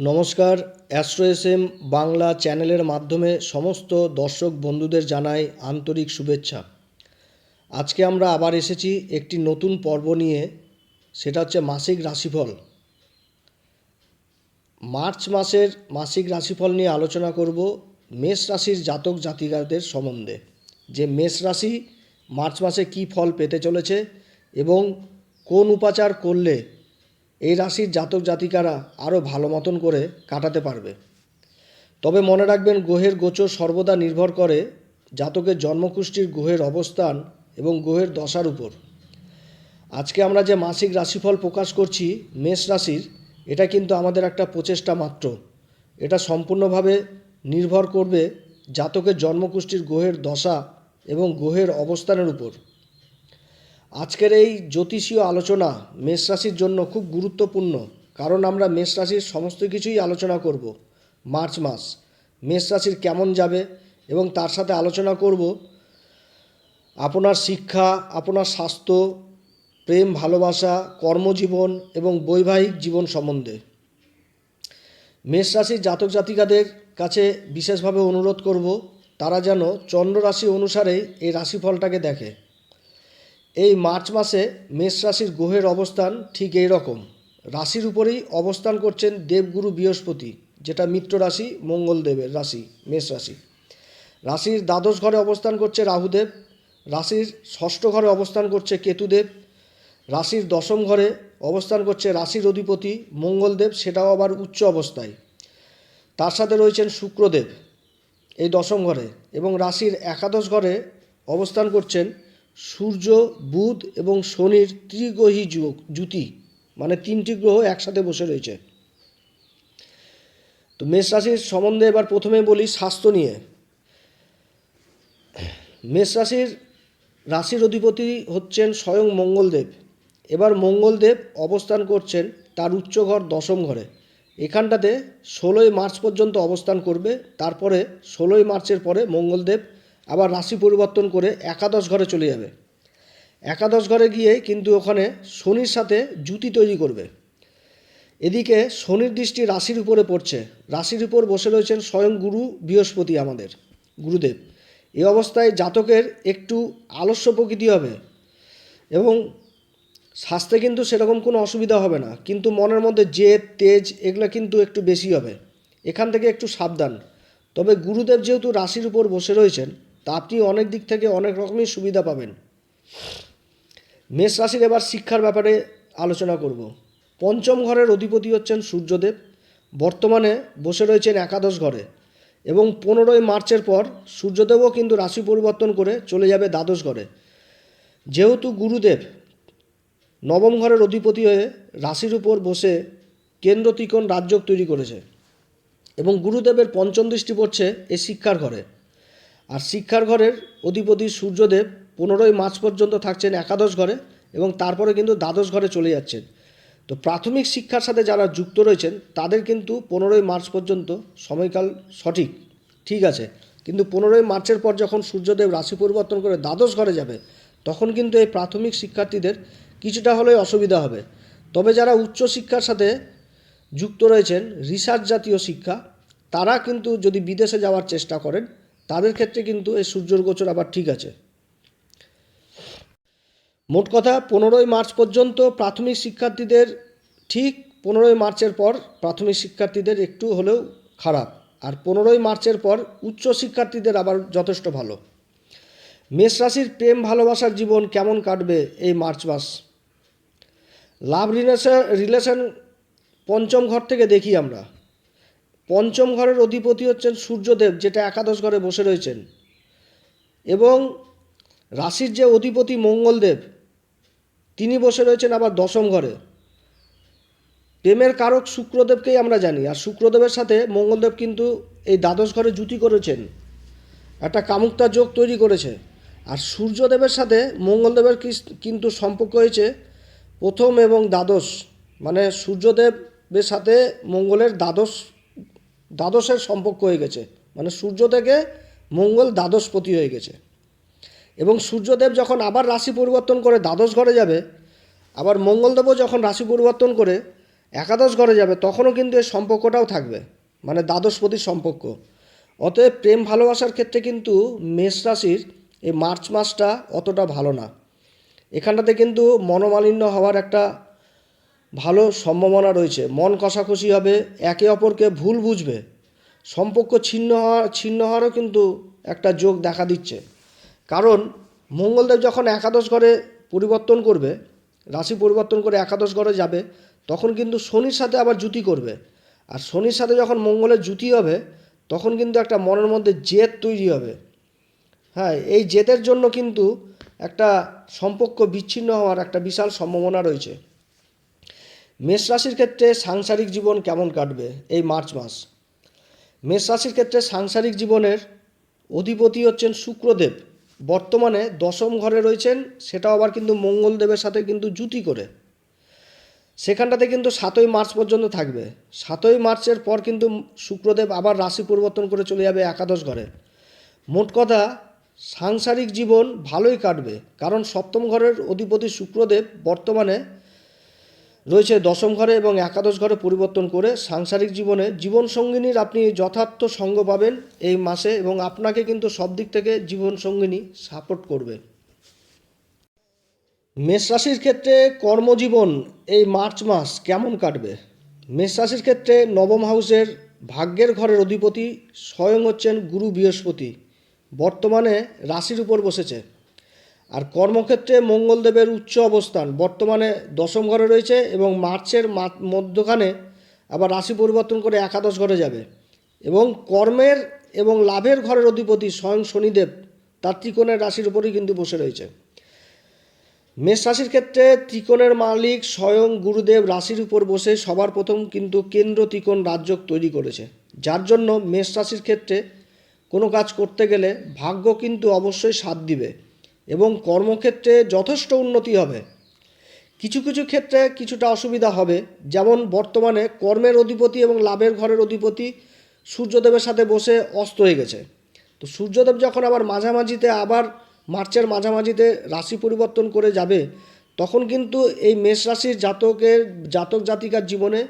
নমস্কার astro S M Bangla চ্যানেলের মাধ্যমে সমস্ত দর্শক বন্ধুদের জানাই আন্তরিক শুভেচ্ছা। আজকে আমরা আবার এসেছি একটি নতুন পর্ব নিয়ে, সেটা হচ্ছে মাসিক রাশিফল। মার্চ মাসের মাসিক রাশিফল নিয়ে আলোচনা করব মেষ রাশির জাতক জাতিকাদের সম্বন্ধে। যে মেষ রাশি মার্চ মাসে কী ফল পেতে চলেছে এবং কোন উপাচার করলে এই রাশির জাতক জাতিকারা আরও ভালো মতন করে কাটাতে পারবে। তবে মনে রাখবেন গ্রহের গোচর সর্বদা নির্ভর করে জাতকের জন্মকুষ্ঠির গ্রহের অবস্থান এবং গ্রহের দশার উপর। আজকে আমরা যে মাসিক রাশিফল প্রকাশ করছি মেষ রাশির, এটা কিন্তু আমাদের একটা প্রচেষ্টা মাত্র। এটা সম্পূর্ণভাবে নির্ভর করবে জাতকের জন্মকুষ্ঠির গ্রহের দশা এবং গ্রহের অবস্থানের উপর। আজকের এই জ্যোতিষীয় আলোচনা মেষ রাশির জন্য খুব গুরুত্বপূর্ণ, কারণ আমরা মেষ রাশির সমস্ত কিছুই আলোচনা করব মার্চ মাস। মেষ রাশির কেমন যাবে এবং তার সাথে আলোচনা করব আপনার শিক্ষা, আপনার স্বাস্থ্য, প্রেম, ভালোবাসা, কর্মজীবন এবং বৈবাহিক জীবন সম্বন্ধে। মেষ রাশির জাতক জাতিকাদের কাছে বিশেষভাবে অনুরোধ করব, তারা যেন চন্দ্র রাশি অনুসারেই এই রাশিফলটাকে দেখে। এই মার্চ মাসে মেষ রাশির গ্রহের অবস্থান ঠিক এই রকম। রাশির উপরেই অবস্থান করছেন দেবগুরু বৃহস্পতি, যেটা মিত্র রাশি মঙ্গলদেবের রাশি, মেষ রাশি। রাশির দ্বাদশ ঘরে অবস্থান করছে রাহুদেব, রাশির ষষ্ঠ ঘরে অবস্থান করছে কেতুদেব, রাশির দশম ঘরে অবস্থান করছে রাশির অধিপতি মঙ্গলদেব সেটাও আবার উচ্চ অবস্থায়। তার সাথে রয়েছেন শুক্রদেব এই দশম ঘরে এবং রাশির একাদশ ঘরে অবস্থান করছেন সূর্য, বুধ এবং শনির ত্রিগ্রহী যুগ জুতি মানে তিনটি গ্রহ একসাথে বসে রয়েছে। তো মেষ রাশির সম্বন্ধে এবার প্রথমে বলি স্বাস্থ্য নিয়ে। মেষ রাশির রাশির অধিপতি হচ্ছেন স্বয়ং মঙ্গলদেব। এবার মঙ্গলদেব অবস্থান করছেন তার উচ্চ ঘর দশম ঘরে। এখানটাতে ষোলোই মার্চ পর্যন্ত অবস্থান করবে। তারপরে ষোলোই মার্চের পরে মঙ্গলদেব আবার রাশি পরিবর্তন করে একাদশ ঘরে চলে যাবে। একাদশ ঘরে গিয়ে কিন্তু ওখানে শনির সাথে জুতি তৈরি করবে। এদিকে শনির দৃষ্টি রাশির উপরে পড়ছে। রাশির উপর বসে রয়েছেন স্বয়ং গুরু বৃহস্পতি আমাদের, গুরুদেব। এই অবস্থায় জাতকের একটু আলস্য প্রকৃতি হবে এবং স্বাস্থ্যে কিন্তু সেরকম কোনো অসুবিধা হবে না। কিন্তু মনের মধ্যে জেদ, তেজ এগুলো কিন্তু একটু বেশি হবে। এখান থেকে একটু সাবধান। তবে গুরুদেব যেহেতু রাশির উপর বসে রয়েছেন তা আপনি অনেক দিক থেকে অনেক রকমই সুবিধা পাবেন। মেষ রাশির এবার শিক্ষার ব্যাপারে আলোচনা করব। পঞ্চম ঘরের অধিপতি হচ্ছেন সূর্যদেব। বর্তমানে বসে রয়েছেন একাদশ ঘরে এবং পনেরোই মার্চের পর সূর্যদেবও কিন্তু রাশি পরিবর্তন করে চলে যাবে দ্বাদশ ঘরে। যেহেতু গুরুদেব নবম ঘরের অধিপতি হয়ে রাশির উপর বসে কেন্দ্র ত্রিকোণ রাজ্য তৈরি করেছে এবং গুরুদেবের পঞ্চম দৃষ্টি পড়ছে এই শিক্ষার ঘরে। আর শিক্ষার ঘরের অধিপতি সূর্যদেব পনেরোই মার্চ পর্যন্ত থাকছেন একাদশ ঘরে এবং তারপরে কিন্তু দ্বাদশ ঘরে চলে যাচ্ছেন। তো প্রাথমিক শিক্ষার সাথে যারা যুক্ত রয়েছেন, তাদের কিন্তু পনেরোই মার্চ পর্যন্ত সময়কাল সঠিক, ঠিক আছে। কিন্তু পনেরোই মার্চের পর যখন সূর্যদেব রাশি পরিবর্তন করে দ্বাদশ ঘরে যাবে, তখন কিন্তু এই প্রাথমিক শিক্ষার্থীদের কিছুটা হলেও অসুবিধা হবে। তবে যারা উচ্চ শিক্ষার সাথে যুক্ত রয়েছেন, রিসার্চ জাতীয় শিক্ষা, তারা কিন্তু যদি বিদেশে যাওয়ার চেষ্টা করেন তাদের ক্ষেত্রে কিন্তু এই সূর্যর গোচর আবার ঠিক আছে। মোট কথা, পনেরোই মার্চ পর্যন্ত প্রাথমিক শিক্ষার্থীদের ঠিক পনেরোই মার্চের পর প্রাথমিক শিক্ষার্থীদের একটু হলেও খারাপ। আর পনেরোই মার্চের পর উচ্চ শিক্ষার্থীদের আবার যথেষ্ট ভালো। মেষ রাশির প্রেম, ভালোবাসার জীবন কেমন কাটবে এই মার্চ মাস? লাভ রিলেশন রিলেশন পঞ্চম ঘর থেকে দেখি আমরা। পঞ্চম ঘরের অধিপতি হচ্ছেন সূর্যদেব, যেটা একাদশ ঘরে বসে রয়েছেন। এবং রাশির যে অধিপতি মঙ্গলদেব, তিনি বসে রয়েছেন আবার দশম ঘরে। প্রেমের কারক শুক্রদেবকেই আমরা জানি, আর শুক্রদেবের সাথে মঙ্গলদেব কিন্তু এই দ্বাদশ ঘরে জুতি করেছেন, একটা কামুকতা যোগ তৈরি করেছে। আর সূর্যদেবের সাথে মঙ্গলদেবের কিন্তু সম্পর্ক হয়েছে প্রথম এবং দ্বাদশ। মানে সূর্যদেবের সাথে মঙ্গলের দ্বাদশ দ্বাদশের সম্পর্ক হয়ে গেছে। মানে সূর্য থেকে মঙ্গল দ্বাদশপতি হয়ে গেছে। এবং সূর্যদেব যখন আবার রাশি পরিবর্তন করে দ্বাদশ ঘরে যাবে, আবার মঙ্গলদেবও যখন রাশি পরিবর্তন করে একাদশ ঘরে যাবে, তখনও কিন্তু এই সম্পর্কটাও থাকবে। মানে দ্বাদশপতির সম্পর্ক। অতএব প্রেম ভালোবাসার ক্ষেত্রে কিন্তু মেষ রাশির এই মার্চ মাসটা অতটা ভালো না। এখানটাতে কিন্তু মনোমালিন্য হওয়ার একটা ভালো সম্ভাবনা রয়েছে। মন কষাকষি হবে, একে অপরকে ভুল বুঝবে। সম্পর্ক ছিন্ন হওয়া ছিন্ন হওয়ারও কিন্তু একটা যোগ দেখা দিচ্ছে। কারণ মঙ্গলদেব যখন একাদশ ঘরে পরিবর্তন করবে, রাশি পরিবর্তন করে একাদশ ঘরে যাবে, তখন কিন্তু শনির সাথে আবার জুতি করবে। আর শনির সাথে যখন মঙ্গলের জুতি হবে, তখন কিন্তু একটা মনের মধ্যে জেদ তৈরি হবে। হ্যাঁ এই জেদের জন্য কিন্তু একটা সম্পর্ক বিচ্ছিন্ন হওয়ার একটা বিশাল সম্ভাবনা রয়েছে। মেষ রাশির ক্ষেত্রে সাংসারিক জীবন কেমন কাটবে এই মার্চ মাস? মেষ রাশির ক্ষেত্রে সাংসারিক জীবনের অধিপতি হচ্ছেন শুক্রদেব। বর্তমানে দশম ঘরে রয়েছেন, সেটাও আবার কিন্তু মঙ্গলদেবের সাথে কিন্তু জুতি করে। সেখানটাতে কিন্তু সাতই মার্চ পর্যন্ত থাকবে। সাতই মার্চের পর কিন্তু শুক্রদেব আবার রাশি পরিবর্তন করে চলে যাবে একাদশ ঘরে। মোট কথা, সাংসারিক জীবন ভালোই কাটবে, কারণ সপ্তম ঘরের অধিপতি শুক্রদেব বর্তমানে রয়েছে দশম ঘরে এবং একাদশ ঘরে পরিবর্তন করে সাংসারিক জীবনে জীবনসঙ্গিনীর আপনি যথার্থ সঙ্গ পাবেন এই মাসে এবং আপনাকে কিন্তু সব দিক থেকে জীবনসঙ্গিনী সাপোর্ট করবে। মেষ রাশির ক্ষেত্রে কর্মজীবন এই মার্চ মাস কেমন কাটবে? মেষ রাশির ক্ষেত্রে নবম হাউসের ভাগ্যের ঘরের অধিপতি স্বয়ং হচ্ছেন গুরু বৃহস্পতি। বর্তমানে রাশির উপর বসেছে। আর কর্মক্ষেত্রে মঙ্গলদেবের উচ্চ অবস্থান। বর্তমানে দশম ঘরে রয়েছে এবং মার্চের মধ্যখানে আবার রাশি পরিবর্তন করে একাদশ ঘরে যাবে। এবং কর্মের এবং লাভের ঘরের অধিপতি স্বয়ং শনিদেব তার ত্রিকোণের রাশির উপরেই কিন্তু বসে রয়েছে। মেষ রাশির ক্ষেত্রে ত্রিকোণের মালিক স্বয়ং গুরুদেব রাশির উপর বসে সবার প্রথম কিন্তু কেন্দ্র ত্রিকোণ রাজ্য তৈরি করেছে। যার জন্য মেষ রাশির ক্ষেত্রে কোনো কাজ করতে গেলে ভাগ্য কিন্তু অবশ্যই সাথ দিবে। এবং কর্মক্ষেত্রে যথেষ্ট উন্নতি হবে। কিছু কিছু ক্ষেত্রে কিছুটা অসুবিধা হবে, যেমন বর্তমানে কর্মের অধিপতি এবং লাভের ঘরের অধিপতি সূর্যদেবের সাথে বসে অস্ত হয়ে গেছে। তো সূর্যদেব যখন আবার মাঝামাঝিতে, আবার মার্চের মাঝামাঝিতে রাশি পরিবর্তন করে যাবে, তখন কিন্তু এই মেষ রাশির জাতকের, জাতক জাতিকার জীবনে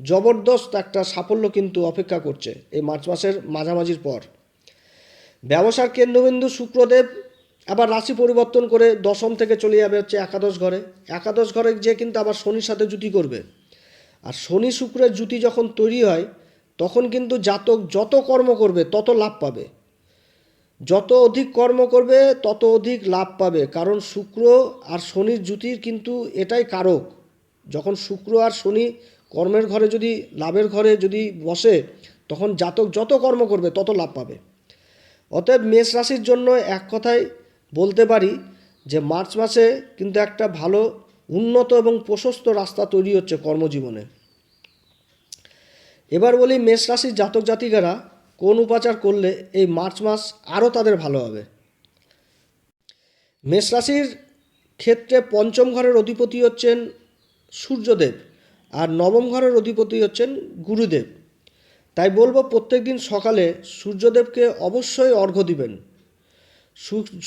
জবরদস্ত একটা সাফল্য কিন্তু অপেক্ষা করছে এই মার্চ মাসের মাঝামাঝির পর। ব্যবসার কেন্দ্রবিন্দু শুক্রদেব আবার রাশি পরিবর্তন করে দশম থেকে চলে যাবে হচ্ছে একাদশ ঘরে। একাদশ ঘরে যে কিন্তু আবার শনির সাথে জুতি করবে। আর শনি শুক্রের জুতি যখন তৈরি হয়, তখন কিন্তু জাতক যত কর্ম করবে, তত লাভ পাবে। যত অধিক কর্ম করবে, তত অধিক লাভ পাবে। কারণ শুক্র আর শনির জুতির কিন্তু এটাই কারক। যখন শুক্র আর শনি কর্মের ঘরে যদি, লাভের ঘরে যদি বসে, তখন জাতক যত কর্ম করবে, তত লাভ পাবে। অতএব মেষ রাশির জন্য এক কথায় বলতে পারি যে মার্চ মাসে কিন্তু একটা ভালো উন্নত এবং প্রশস্ত রাস্তা তৈরি হচ্ছে কর্মজীবনে। এবার বলি মেষ রাশির জাতক জাতিকারা কোন উপাচার করলে এই মার্চ মাস আরও তাদের ভালো হবে? মেষ রাশির ক্ষেত্রে পঞ্চম ঘরের অধিপতি হচ্ছেন সূর্যদেব আর নবম ঘরের অধিপতি হচ্ছেন গুরুদেব। তাই বলব প্রত্যেক দিন সকালে সূর্যদেবকে অবশ্যই অর্ঘ্য দিবেন।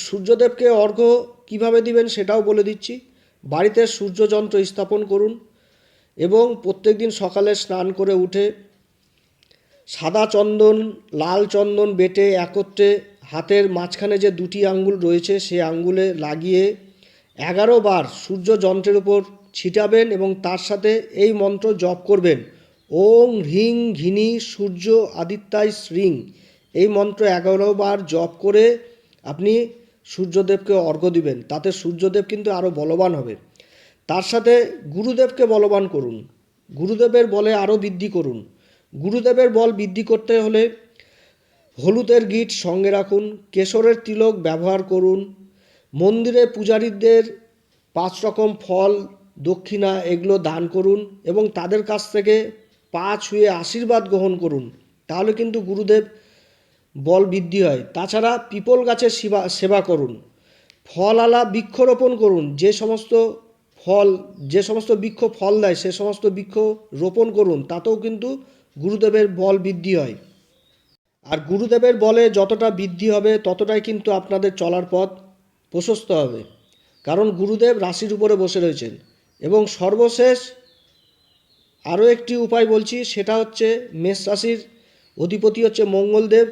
সূর্যদেবকে অর্ঘ্য কীভাবে দিবেন সেটাও বলে দিচ্ছি। বাড়িতে সূর্যযন্ত্র স্থাপন করুন এবং প্রত্যেক দিন সকালে স্নান করে উঠে সাদা চন্দন, লাল চন্দন বেটে একত্রে হাতের মাঝখানে যে দুটি আঙ্গুল রয়েছে সেই আঙ্গুলে লাগিয়ে এগারো বার সূর্য যন্ত্রের উপর ছিটাবেন এবং তার সাথে এই মন্ত্র জপ করবেন। ওং হ্রিং ঘিনি সূর্য আদিত্যায় শ্রিং। এই মন্ত্র এগারো বার জপ করে আপনি সূর্যদেবকে অর্ঘ্য দিবেন, তাতে সূর্যদেব কিন্তু আরও বলবান হবে। তার সাথে গুরুদেবকে বলবান করুন। গুরুদেবের বলে আরও বৃদ্ধি করুন। গুরুদেবের বল বৃদ্ধি করতে হলে হলুদের গিট সঙ্গে রাখুন, কেশরের তিলক ব্যবহার করুন, মন্দিরে পূজারীদের পাঁচ রকম ফল, দক্ষিণা এগুলো দান করুন এবং তাদের কাছ থেকে পা ছুঁয়ে আশীর্বাদ গ্রহণ করুন। তাহলে কিন্তু গুরুদেব বল বৃদ্ধি হয়। তাছাড়া পিপল গাছের সেবা সেবা করুন। ফল আলা বৃক্ষরোপণ করুন। যে সমস্ত ফল, যে সমস্ত বৃক্ষ ফল দেয়, সে সমস্ত বৃক্ষ রোপণ করুন। তাতেও কিন্তু গুরুদেবের বল বৃদ্ধি হয়। আর গুরুদেবের বলে যতটা বৃদ্ধি হবে, ততটাই কিন্তু আপনাদের চলার পথ প্রশস্ত হবে। কারণ গুরুদেব রাশির উপরে বসে রয়েছেন। এবং সর্বশেষ আরও একটি উপায় বলছি, সেটা হচ্ছে মেষ রাশির অধিপতি হচ্ছে মঙ্গলদেব।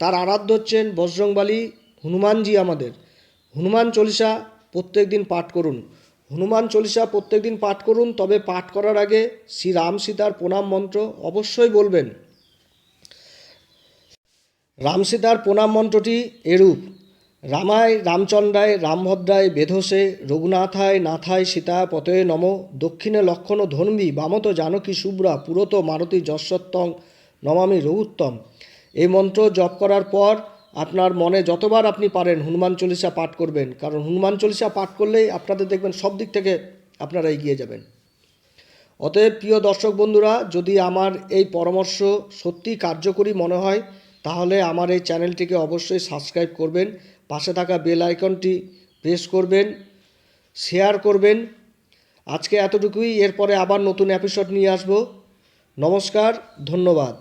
তার আরাধ্য হচ্ছেন বজরংবালী হনুমানজি আমাদের। হনুমান চল্লিশা প্রত্যেক দিন পাঠ করুন। হনুমান চল্লিশা প্রত্যেক দিন পাঠ করুন, তবে পাঠ করার আগে শ্রী রাম সীতার প্রণাম মন্ত্র অবশ্যই বলবেন। রাম সীতার প্রণাম মন্ত্রটি এরূপ। রামায় রামচন্দ্রায় রামভদ্রায় বেধসে, রঘুনাথায় নাথায় সীতা পতয়ে নম, দক্ষিণে লক্ষণ ধর্মী বামত জানকী শুভ্রা পুরত মারুতি যশ্বত্তং নমামি রঘুত্তম। এই মন্ত্র জপ করার পর আপনার মনে যতবার আপনি পারেন হনুমান চল্লিশা পাঠ করবেন। কারণ হনুমান চল্লিশা পাঠ করলেই আপনাদের দেখবেন সব দিক থেকে আপনারা এগিয়ে যাবেন। অতএব প্রিয় দর্শক বন্ধুরা, যদি আমার এই পরামর্শ সত্যি কার্যকরী মনে হয়, তাহলে আমার এই চ্যানেলটিকে অবশ্যই সাবস্ক্রাইব করবেন, পাশে থাকা বেল আইকনটি প্রেস করবেন, শেয়ার করবেন। আজকে এতটুকুই, এরপরে আবার নতুন এপিসোড নিয়ে আসব। নমস্কার, ধন্যবাদ।